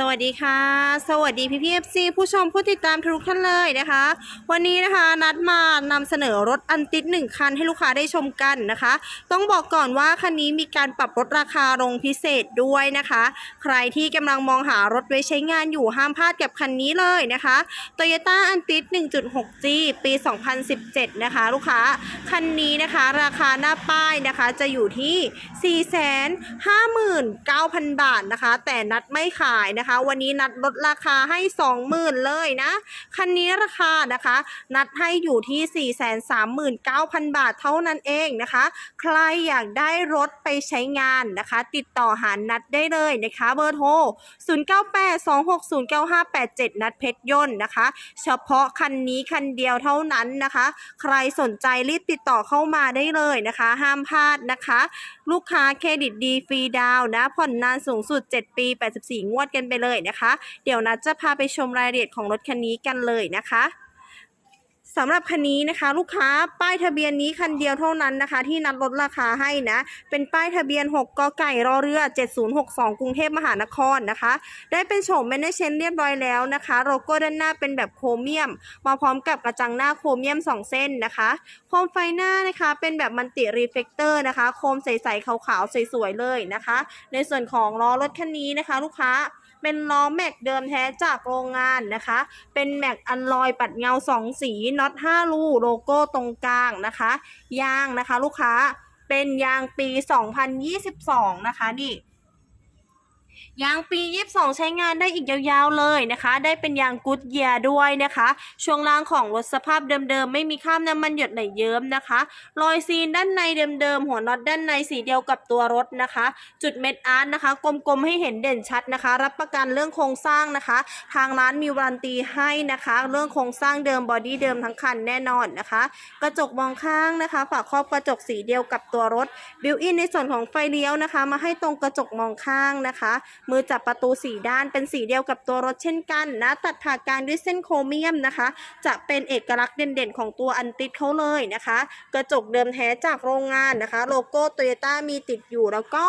สวัสดีค่ะ สวัสดีพี่พีเอฟซีผู้ชมผู้ติดตามทุกท่านเลยนะคะ วันนี้นะคะนัดมานำเสนอรถอันติดหนึ่งคันให้ลูกค้าได้ชมกันนะคะ ต้องบอกก่อนว่าคันนี้มีการปรับลดราคาลงพิเศษด้วยนะคะ ใครที่กำลังมองหารถไว้ใช้งานอยู่ห้ามพลาดกับคันนี้เลยนะคะ Toyota a n t i 1.6G ปี 2017 นะคะ ลูกค้าคันนี้นะคะ ราคาหน้าป้ายนะคะจะอยู่ที่ 459,000 บาทนะคะ แต่นัดไม่ขายนะคะวันนี้นัดลดราคาให้ 20,000 เลยนะ คันนี้ราคานะคะ นัดให้อยู่ที่ 439,000 บาทเท่านั้นเองนะคะ ใครอยากได้รถไปใช้งานนะคะ ติดต่อหานัดได้เลยนะคะเบอร์โทร 0982609587 นัดเพชรยนต์นะคะ เฉพาะคันนี้คันเดียวเท่านั้นนะคะ ใครสนใจรีบติดต่อเข้ามาได้เลยนะคะ ห้ามพลาดนะคะ ลูกค้าเครดิตดีฟรีดาวน์นะผ่อนนานสูงสุด 7 ปี 84 งวดกันไปเลยนะคะ เดี๋ยวนัดจะพาไปชมรายละเอียดของรถคันนี้กันเลยนะคะสำหรับคันนี้นะคะลูกค้าป้ายทะเบียนนี้คันเดียวเท่านั้นนะคะ ที่นัดลดราคาให้นะ เป็นป้ายทะเบียน 6กไก่รอเรือ 7062 กรุงเทพมหานครนะคะ ได้เป็นโฉมแมนเชนเรียบร้อยแล้วนะคะโลโก้ด้านหน้าเป็นแบบโครเมียม มาพร้อมกับกระจังหน้าโครเมียม 2 เส้นนะคะโคมไฟหน้านะคะเป็นแบบมันติรีเฟกเตอร์นะคะ โคมใสๆขาวๆสวยๆเลยนะคะ ในส่วนของล้อรถคันนี้นะคะ ลูกค้า เป็นล้อแม็กเดิมแท้จากโรงงานนะคะ เป็นแม็กอันลอยปัดเงา 2 สีน็อต5ลูโลโก้ตรงกลางนะคะ ยางนะคะลูกค้าเป็นยางปี 2022 นะคะนี่ ยางปี 22 ใช้งานได้อีกยาวๆเลยนะคะ ได้เป็นยางกูดเยียด้วยนะคะ ช่วงล่างของรถสภาพเดิมๆ ไม่มีข้ามน้ำมันหยดไหลเยิ้มนะคะ รอยซีนด้านในเดิมๆ หัวน็อตด้านในสีเดียวกับตัวรถนะคะ จุดเม็ดอาร์ตนะคะ กลมๆ ให้เห็นเด่นชัดนะคะ รับประกันเรื่องโครงสร้างนะคะ ทางร้านมีวารันตีให้นะคะ เรื่องโครงสร้างเดิมบอดี้เดิมทั้งคันแน่นอนนะคะ กระจกมองข้างนะคะ ฝาครอบกระจกสีเดียวกับตัวรถ บิวอินในส่วนของไฟเลี้ยวนะคะ มาให้ตรงกระจกมองข้างนะคะมือจับประตูสีด้านเป็นสีเดียวกับตัวรถเช่นกันนะ ตัดผ่ากลางด้วยเส้นโครเมียมนะคะ จะเป็นเอกลักษณ์เด่นๆ ของตัวอันติดเขาเลยนะคะ กระจกเดิมแท้จากโรงงานนะคะ โลโก้โตโยต้ามีติดอยู่แล้วก็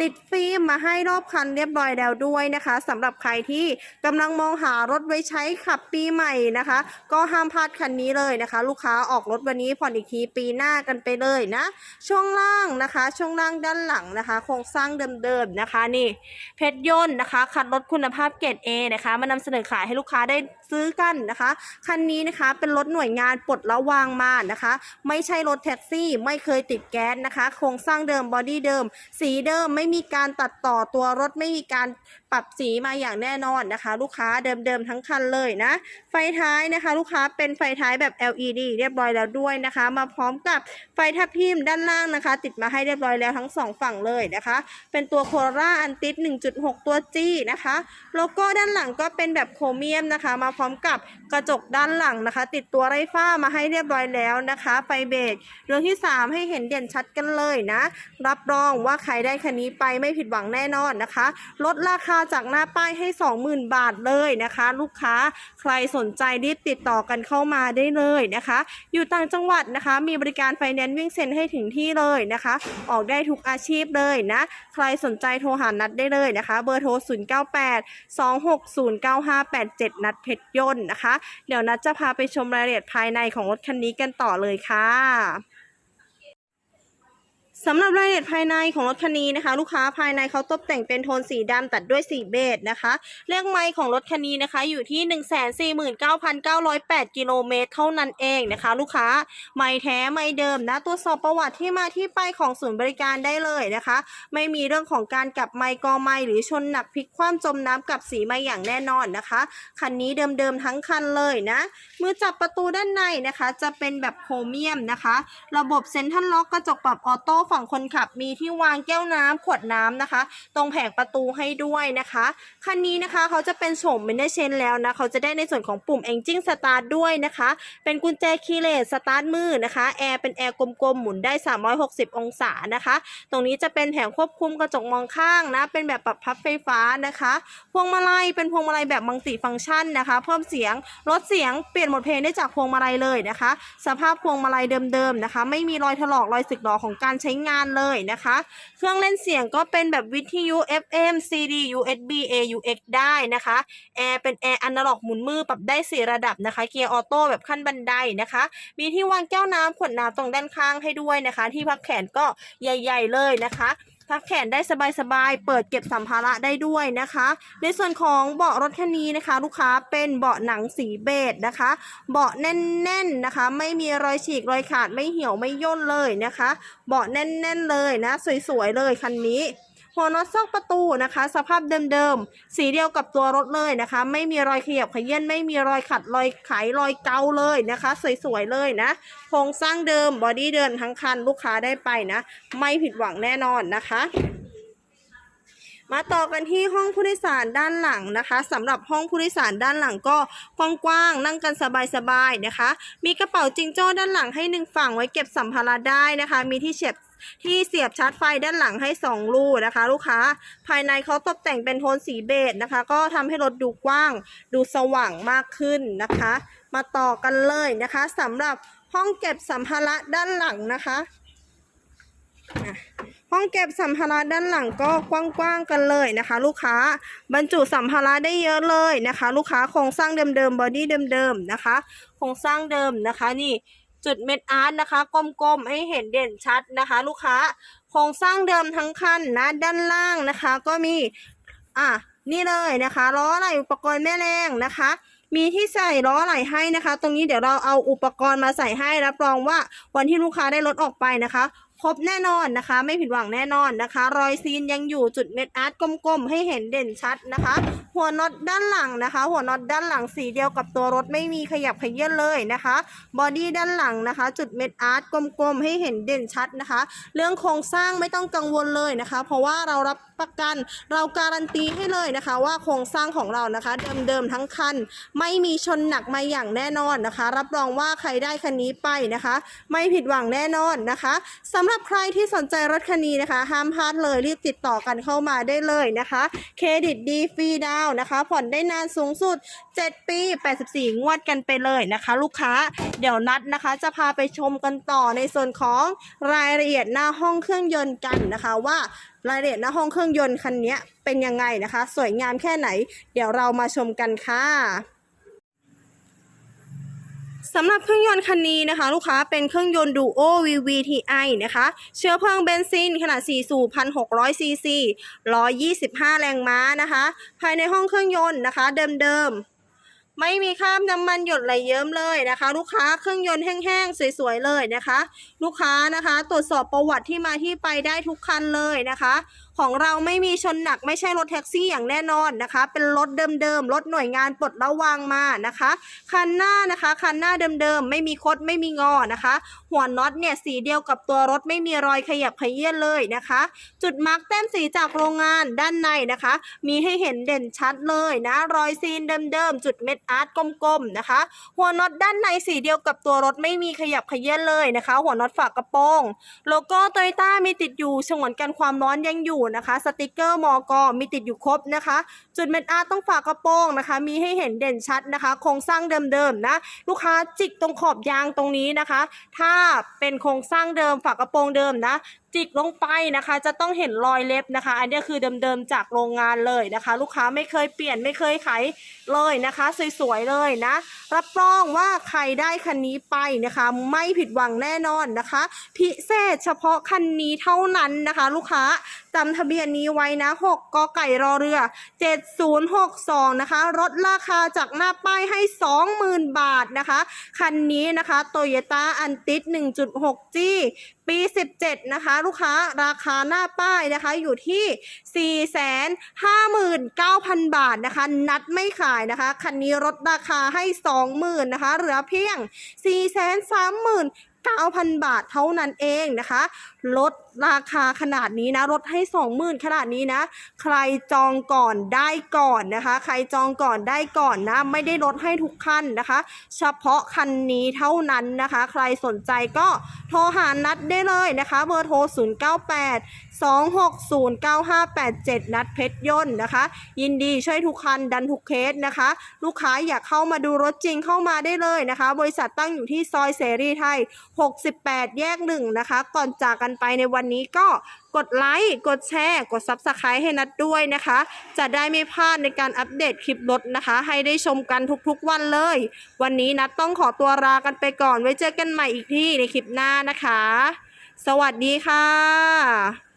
ติดฟิล์มมาให้รอบคันเรียบร้อยแล้วด้วยนะคะสำหรับใครที่กำลังมองหารถไว้ใช้ขับปีใหม่นะคะ ก็ห้ามพลาดคันนี้เลยนะคะ ลูกค้าออกรถวันนี้ผ่อนอีกทีปีหน้ากันไปเลยนะ ช่วงล่างนะคะ ช่วงล่างด้านหลังนะคะ โครงสร้างเดิมๆนะคะนี่เพชรยนต์นะคะ คัดลดคุณภาพเกรด A นะคะมานำเสนอขายให้ลูกค้าได้ ซื้อกันนะคะ คันนี้นะคะเป็นรถหน่วยงานปลดระวางมานะคะ ไม่ใช่รถแท็กซี่ไม่เคยติดแก๊สนะคะ โครงสร้างเดิมบอดี้เดิม สีเดิมไม่มีการตัดต่อตัวรถไม่มีการปรับสีมาอย่างแน่นอนนะคะ ลูกค้าเดิมๆทั้งคันเลยนะ ไฟท้ายนะคะ ลูกค้าเป็นไฟท้ายแบบ LED เรียบร้อยแล้วด้วยนะคะ มาพร้อมกับไฟทับทิมด้านล่างนะคะ ติดมาให้เรียบร้อยแล้วทั้งสองฝั่งเลยนะคะ เป็นตัวโคโราอันติส1.6 ตัว G นะคะโลโก้ด้านหลังก็เป็นแบบโครเมียมนะคะมาพร้อมกับกระจกด้านหลังนะคะ ติดตัวไรฟ้ามาให้เรียบร้อยแล้วนะคะ ไฟเบรกเรื่องที่ 3 ให้เห็นเด่นชัดกันเลยนะ รับรองว่าใครได้คันนี้ไปไม่ผิดหวังแน่นอนนะคะ ลดราคาจากหน้าป้ายให้ 20,000 บาทเลยนะคะ ลูกค้าใครสนใจรีบติดต่อกันเข้ามาได้เลยนะคะ อยู่ต่างจังหวัดนะคะ มีบริการไฟแนนซ์วิ่งเซ็นให้ถึงที่เลยนะคะ ออกได้ทุกอาชีพเลยนะ ใครสนใจโทรหานัดได้เลยนะคะ เบอร์โทร 098 2609587 นัดเพชรยนต์นะคะ เดี๋ยวนัดจะพาไปชมรายละเอียดภายในของรถคันนี้กันต่อเลยค่ะ สำหรับรายละเอียดภายในของรถคันนี้นะคะ ลูกค้าภายในเขาตกแต่งเป็นโทนสีดำตัดด้วยสีเบจนะคะเลขไมล์ของรถคันนี้นะคะอยู่ที่ 149,908 กิโลเมตรเท่านั้นเองนะคะ ลูกค้าไมล์แท้ไมล์เดิมนะตรวจสอบประวัติที่มาที่ไปของศูนย์บริการได้เลยนะคะ ไม่มีเรื่องของการกลับไมล์กอไมล์หรือชนหนักพลิกคว่ำจมน้ำกับสีไมล์อย่างแน่นอนนะคะคันนี้เดิมๆทั้งคันเลยนะมือจับประตูด้านในนะคะ จะเป็นแบบโครเมียมนะคะ ระบบเซ็นทรัลล็อกกระจกปรับออโต้ฝั่งคนขับมีที่วางแก้วน้ำขวดน้ำนะคะ ตรงแผงประตูให้ด้วยนะคะ คันนี้นะคะเขาจะเป็นโฉมเมนเชนแล้วนะเขาจะได้ในส่วนของปุ่ม Engine Start ด้วยนะคะ เป็นกุญแจคีย์เลสสตาร์ทมือนะคะแอร์เป็นแอร์กลมๆหมุนได้ 360 องศานะคะ ตรงนี้จะเป็นแผงควบคุมกระจกมองข้างนะเป็นแบบปรับพับไฟฟ้านะคะพวงมาลัยเป็นพวงมาลัยแบบมัลติฟังก์ชันนะคะ เพิ่มเสียงลดเสียงเปลี่ยนหมดเพลงได้จากพวงมาลัยเลยนะคะ สภาพพวงมาลัยเดิมๆนะคะ ไม่มีรอยถลอกรอยสึกหรอของการใช้งานเลยนะคะ เครื่องเล่นเสียงก็เป็นแบบวิทยุ FM CD USB AUX ได้นะคะแอร์เป็นแอร์อนาล็อกหมุนมือปรับได้สี่ระดับนะคะ เกียร์ออโต้แบบขั้นบันไดนะคะ มีที่วางแก้วน้ำขวดน้ำตรงด้านข้างให้ด้วยนะคะ ที่พักแขนก็ใหญ่ ๆ เลยนะคะ พักแขนได้สบายๆ เปิดเก็บสัมภาระได้ด้วยนะคะ ในส่วนของเบาะรถคันนี้นะคะ ลูกค้าเป็นเบาะหนังสีเบจนะคะ เบาะแน่นๆนะคะ ไม่มีรอยฉีกรอยขาดไม่เหี่ยวไม่ย่นเลยนะคะ เบาะแน่นๆเลยนะ สวยๆเลยคันนี้ หัวน็อตซอกประตูนะคะ สภาพเดิมๆ สีเดียวกับตัวรถเลยนะคะ ไม่มีรอยขยับเขยื่นไม่มีรอยขัดรอยไขรอยเกาเลยนะคะ สวยๆเลยนะโครงสร้างเดิมบอดี้เดินทั้งคันลูกค้าได้ไปนะ ไม่ผิดหวังแน่นอนนะคะมาต่อกันที่ห้องผู้โดยสารด้านหลังนะคะสำหรับห้องผู้โดยสารด้านหลังก็กว้างๆนั่งกันสบายๆนะคะ มีกระเป๋าจิงโจ้ด้านหลังให้หนึ่งฝั่งไว้เก็บสัมภาระได้นะคะ มีที่เสียบ ที่เสียบชาร์จไฟด้านหลังให้สองรูนะคะ ลูกค้า ภายในเขาตกแต่งเป็นโทนสีเบจนะคะ ก็ทำให้รถดูกว้าง ดูสว่างมากขึ้นนะคะ มาต่อกันเลยนะคะสำหรับห้องเก็บสัมภาระด้านหลังนะคะอะห้องเก็บสัมภาระด้านหลังก็กว้างๆกันเลยนะคะ ลูกค้าบรรจุสัมภาระได้เยอะเลยนะคะ ลูกค้าโครงสร้างเดิมๆบอดี้เดิมๆนะคะโครงสร้างเดิมนะคะนี่ จุดเม็ดอาร์ตนะคะ กลมๆให้เห็นเด่นชัดนะคะ ลูกค้าโครงสร้างเดิมทั้งคันนะด้านล่างนะคะ ก็มีอะนี่เลยนะคะล้อไหลอุปกรณ์แม่แรงนะคะ มีที่ใส่ล้อไหลให้นะคะ ตรงนี้เดี๋ยวเราเอาอุปกรณ์มาใส่ให้รับรองว่าวันที่ลูกค้าได้รถออกไปนะคะ ครบแน่นอนนะคะ ไม่ผิดหวังแน่นอนนะคะ รอยซีนยังอยู่จุดเม็ดอาร์ตกลมๆ ให้เห็นเด่นชัดนะคะ หัวน็อตด้านหลังนะคะ หัวน็อตด้านหลังสีเดียวกับตัวรถไม่มีขยับขยื่นเลยนะคะบอดี้ด้านหลังนะคะ จุดเม็ดอาร์ตกลมๆ ให้เห็นเด่นชัดนะคะ เรื่องโครงสร้างไม่ต้องกังวลเลยนะคะ เพราะว่าเรารับ ประกัน เราการันตีให้เลยนะคะ ว่าโครงสร้างของเรานะคะ เดิมๆทั้งคัน ไม่มีชนหนักมาอย่างแน่นอนนะคะ รับรองว่าใครได้คันนี้ไปนะคะ ไม่ผิดหวังแน่นอนนะคะสำหรับใครที่สนใจรถคันนี้นะคะ ห้ามพลาดเลยรีบติดต่อกันเข้ามาได้เลยนะคะเครดิตดีฟรีดาวน์นะคะ ผ่อนได้นานสูงสุด 7 ปี 84 งวดกันไปเลยนะคะ ลูกค้า เดี๋ยวนัดนะคะจะพาไปชมกันต่อในส่วนของรายละเอียดหน้าห้องเครื่องยนต์กันนะคะว่ารายละเอียดหน้าห้องเครื่องยนต์คันนี้เป็นยังไงนะคะ สวยงามแค่ไหน เดี๋ยวเรามาชมกันค่ะสำหรับเครื่องยนต์คันนี้นะคะ ลูกค้าเป็นเครื่องยนต์ Duo VVTi นะคะ เชื้อเพลิงเบนซินขนาด 4 สูบ 1,600 ซีซี 125 แรงม้านะคะ ภายในห้องเครื่องยนต์นะคะ เดิมๆ ไม่มีคราบน้ำมันหยดไหลเยิ้มเลยนะคะ ลูกค้าเครื่องยนต์แห้งๆสวยๆเลยนะคะ ลูกค้านะคะ ตรวจสอบประวัติที่มาที่ไปได้ทุกคันเลยนะคะของเราไม่มีชนหนักไม่ใช่รถแท็กซี่อย่างแน่นอนนะคะ เป็นรถเดิมๆรถหน่วยงานปลดระวางมานะคะคันหน้านะคะคันหน้าเดิมๆไม่มีคดไม่มีงอนะคะ หัวน็อตเนี่ยสีเดียวกับตัวรถไม่มีรอยขยับขยื่นเลยนะคะ จุดมาร์กแต้มสีจากโรงงานด้านในนะคะ มีให้เห็นเด่นชัดเลยนะ รอยซีนเดิมๆจุดเม็ดอาร์ตกลมๆนะคะ หัวน็อตด้านในสีเดียวกับตัวรถไม่มีขยับขยื่นเลยนะคะ หัวน็อตฝากระโปรงโลโก้โตโยต้ามีติดอยู่ฉงวนกันความร้อนยังอยู่นะคะสติกเกอร์มอกมีติดอยู่ครบนะคะ จุดเม็ดอาร์ตต้องฝากระโปรงนะคะ มีให้เห็นเด่นชัดนะคะ โครงสร้างเดิมๆนะ ลูกค้าจิกตรงขอบยางตรงนี้นะคะ ถ้าเป็นโครงสร้างเดิมฝากระโปรงเดิมนะจิกลงไปนะคะ จะต้องเห็นรอยเล็บนะคะ อันนี้คือเดิมๆจากโรงงานเลยนะคะ ลูกค้าไม่เคยเปลี่ยนไม่เคยไขเลยนะคะ สวยๆเลยนะ รับรองว่าใครได้คันนี้ไปนะคะ ไม่ผิดหวังแน่นอนนะคะ พิเศษเฉพาะคันนี้เท่านั้นนะคะ ลูกค้าจำทะเบียนนี้ไว้นะ 6กไก่รอเรือ 7062 นะคะลดราคาจากหน้าป้ายให้ 20,000 บาทนะคะ คันนี้นะคะ Toyota a n t i s 1.6G ปี 17 นะคะ ลูกค้าราคาหน้าป้ายนะคะอยู่ที่ 459,000 บาทนะคะ นัดไม่ขายนะคะ คันนี้ลดราคาให้ 20,000นะคะ เหลือเพียง 430,000 9,000 บาทเท่านั้นเองนะคะ ลดราคาขนาดนี้นะลดให้ 20,000 ขนาดนี้นะ ใครจองก่อนได้ก่อนนะคะ ใครจองก่อนได้ก่อนนะ ไม่ได้ลดให้ทุกคันนะคะ เฉพาะคันนี้เท่านั้นนะคะ ใครสนใจก็โทรหานัดได้เลยนะคะ เบอร์โทร 098 2609587 นัดเพชรยนต์นะคะ ยินดีช่วยทุกคันดันทุกเคสนะคะ ลูกค้าอยากเข้ามาดูรถจริงเข้ามาได้เลยนะคะ บริษัทตั้งอยู่ที่ซอยเสรีไทย 68 แยกหนึ่งนะคะ ก่อนจากกันไปในวันนี้ก็กดไลค์ กดแชร์ กด Subscribe ให้นัดด้วยนะคะ จะได้ไม่พลาดในการอัปเดตคลิปรถนะคะ ให้ได้ชมกันทุกๆวันเลย วันนี้นัดต้องขอตัวลากันไปก่อน ไว้เจอกันใหม่อีกที่ในคลิปหน้านะคะ สวัสดีค่ะ